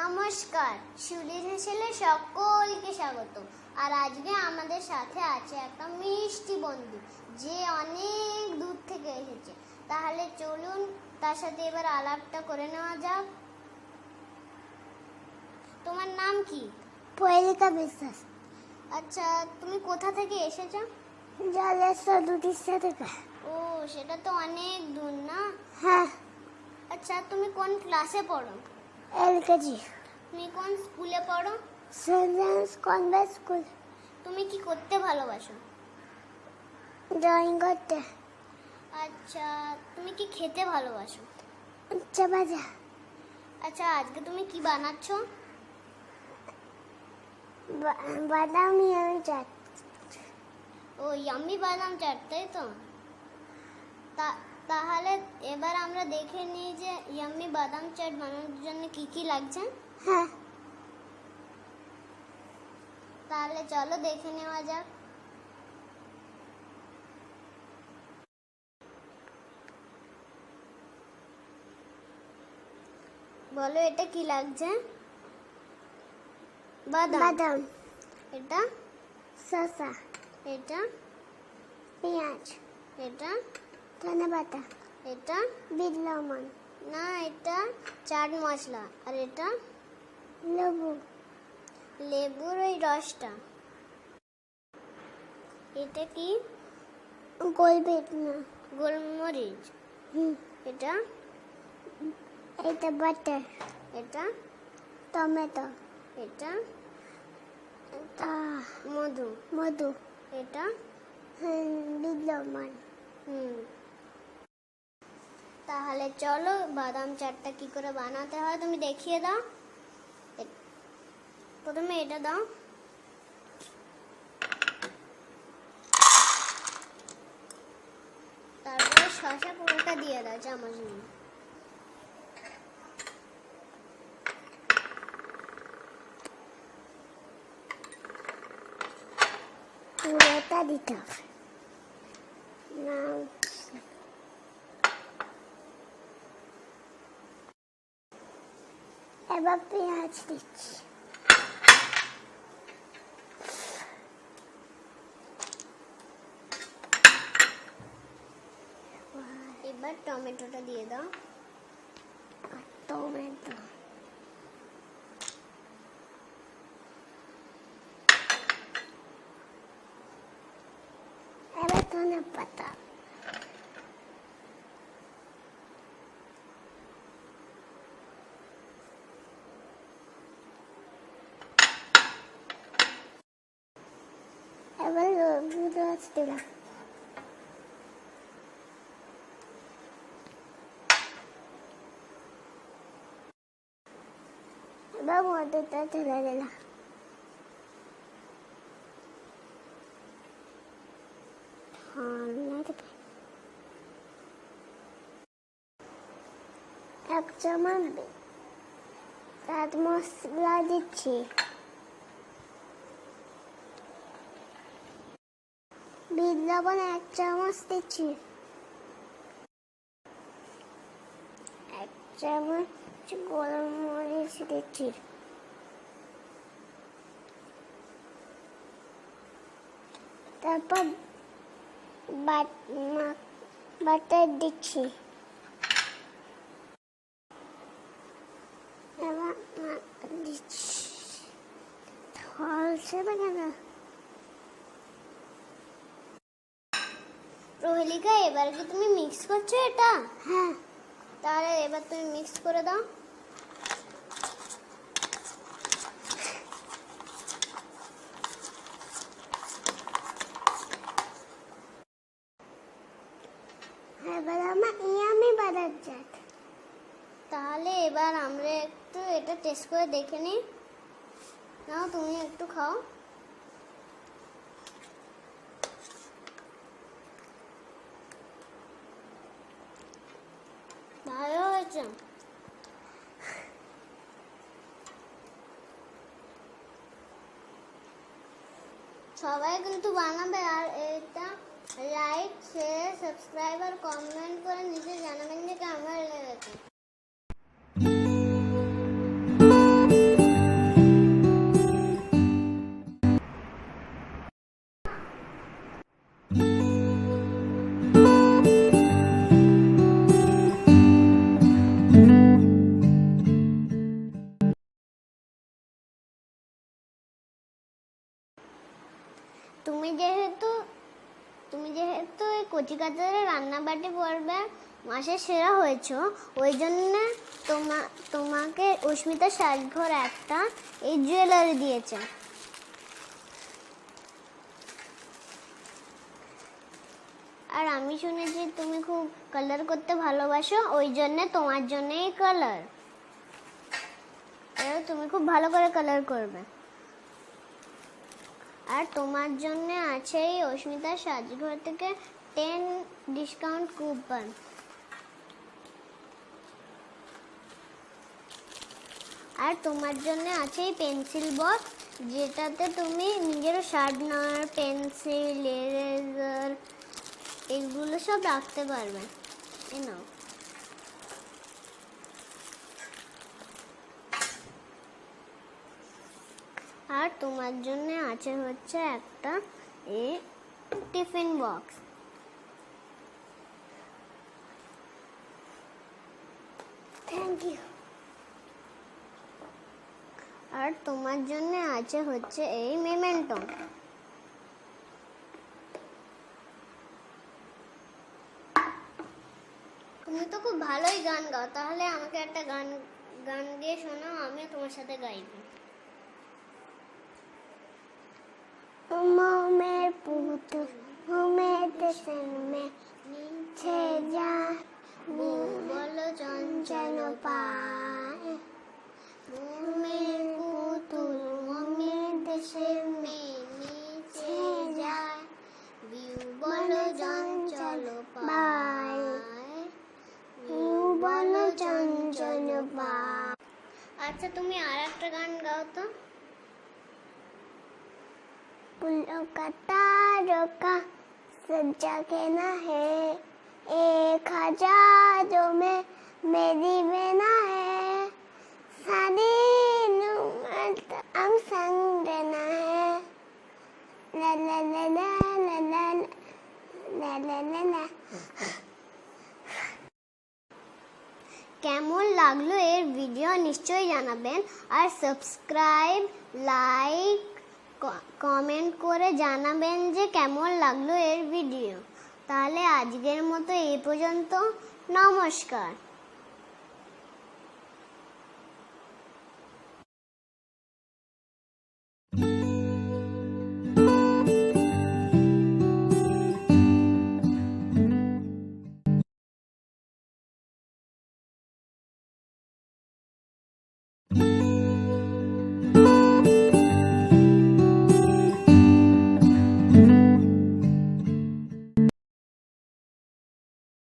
নমস্কার। শিউলির হেসেলে সকলকে স্বাগত আর আজকে আমাদের সাথে আছে একটা মিষ্টি বন্ধু যে অনেক দূর থেকে এসেছে। তাহলে চলুন তার সাথে এবার আলাপটা করে নেওয়া যাক। তোমার নাম কি? পয়েলিকা বিশ্বাস। আচ্ছা তুমি কোথা থেকে এসেছ? জলেশ্বর দুটির সাথে ও সেটা তো অনেক দূর না? হ্যাঁ। আচ্ছা তুমি কোন ক্লাসে পড়ো? এলকেজি। তুমি কোন স্কুলে পড়ো? Saint James Convent School. তুমি কি করতে ভালোবাসো? ড্রয়িং করতে। আচ্ছা তুমি কি খেতে ভালোবাসো? আচ্ছা বাজা আচ্ছা আজকে তুমি কি বানাচ্ছো? বাদাম নিয়ে চাট। ও ইয়াম্মি বাদাম চাট তাই তো? তা- তাহলে এবার আমরা দেখে নিই যে ইয়াম্মি বাদাম চাট বানানোর জন্য কি কি লাগছে। হ্যাঁ। তাহলে চলো দেখে নেওয়া যাক। বলো এটা কি লাগছে? বাদাম। বাদাম। এটা? শসা। এটা? পেঁয়াজ। এটা? ধনে পাতা এটা? বিট লবণ। না এটা চাট মশলা। আর এটা? লেবু। লেবুর ওই রসটা। এটা কি? গোলবেট না। গোলমরিচ। হুম। এটা? এটা বাটার। এটা? টমেটো। এটা? এটা মধু। মধু। এটা? লবণ। হুম। তাহলে চলো বাদাম চাটটা কি করে বানাতে হয় তুমি দেখিয়ে দাও। প্রথমে এটা দাও। তারপরে শশা পুরোটা দিয়ে দাও চামচ নিয়ে পুরোটা দিতে হবে। না এবার পেঁয়াজ দিচ্ছি এবার টমেটোটা দিয়ে দাও টমেটো এবার ধনে পাতা এবার লেবু রস দিলাম এবার মধুটা ঢেলে দিলাম ঠান্ডা দেবে। এক চামচ বি- চাট মশলা দিচ্ছি বিট এক চামচ দিচ্ছি এক চামচ গোলমরিচ দিচ্ছি তারপর বাটার দিচ্ছি। দিচ্ছি। ফলসে না কেন প্রহেলিকা এবার কি তুমি মিক্স করছ এটা? হ্যাঁ। তাহলে এবার তুমি মিক্স করে দাও। এবার আমার ইয়ামি বাদার চাট তাহলে এবার আমরা একটু এটা টেস্ট করে দেখে নিই। নাও তুমি একটু খাও ভালো হয়েছে সবাই কিন্তু বানাবে আর এটা লাইক শেয়ার সাবস্ক্রাইব আর কমেন্ট করে নিচে জানাবেন যে কেমন লেগেছে তুমি যেহেতু তুমি যেহেতু এই কচিকাতারে রান্নাবাটি পর্বে মাসে সেরা হয়েছ, ওই জন্য তোমা, তোমাকে অস্মিতা সাজঘর একটা এই জুয়েলারি দিয়েছে। আর আমি শুনেছি তুমি খুব কালার করতে ভালোবাসো, ওই জন্য তোমার জন্যই কালার তুমি খুব ভালো করে কালার করবে। আর তোমার জন্য আছে এই অস্মিতা সাজঘর থেকে টেন ডিসকাউন্ট কুপন আর তোমার জন্য আছে এই পেন্সিল বক্স যেটাতে তুমি নিজের শার্পনার পেন্সিল এরেজার এগুলো সব রাখতে পারবে। এই নাও। আর তোমার জন্য আছে হচ্ছে একটা, এ, টিফিন বক্স। থ্যাংক ইউ আর তোমার জন্য আছে হচ্ছে এই মেমেন্টো। তুমি তো খুব ভালোই গান গাও, তাহলে আমাকে একটা গান গান দিয়ে শোনাও, আমিও তোমার সাথে গাইবো। আচ্ছা তুমি আর একটা গান গাও তো फूलों का तारों का सज्जा कहना है एक हजारों में मेरी बेना है सारी उम्र हम संग देना है ला ला ला ला ला ला ला ला ला লাগল এর ভিডিও নিশ্চয়ই জানাবেন। আর সাবস্ক্রাইব লাইক কমেন্ট করে জানাবেন যে কেমন লাগল এর ভিডিও তাহলে আজকের মতো এই পর্যন্ত। নমস্কার।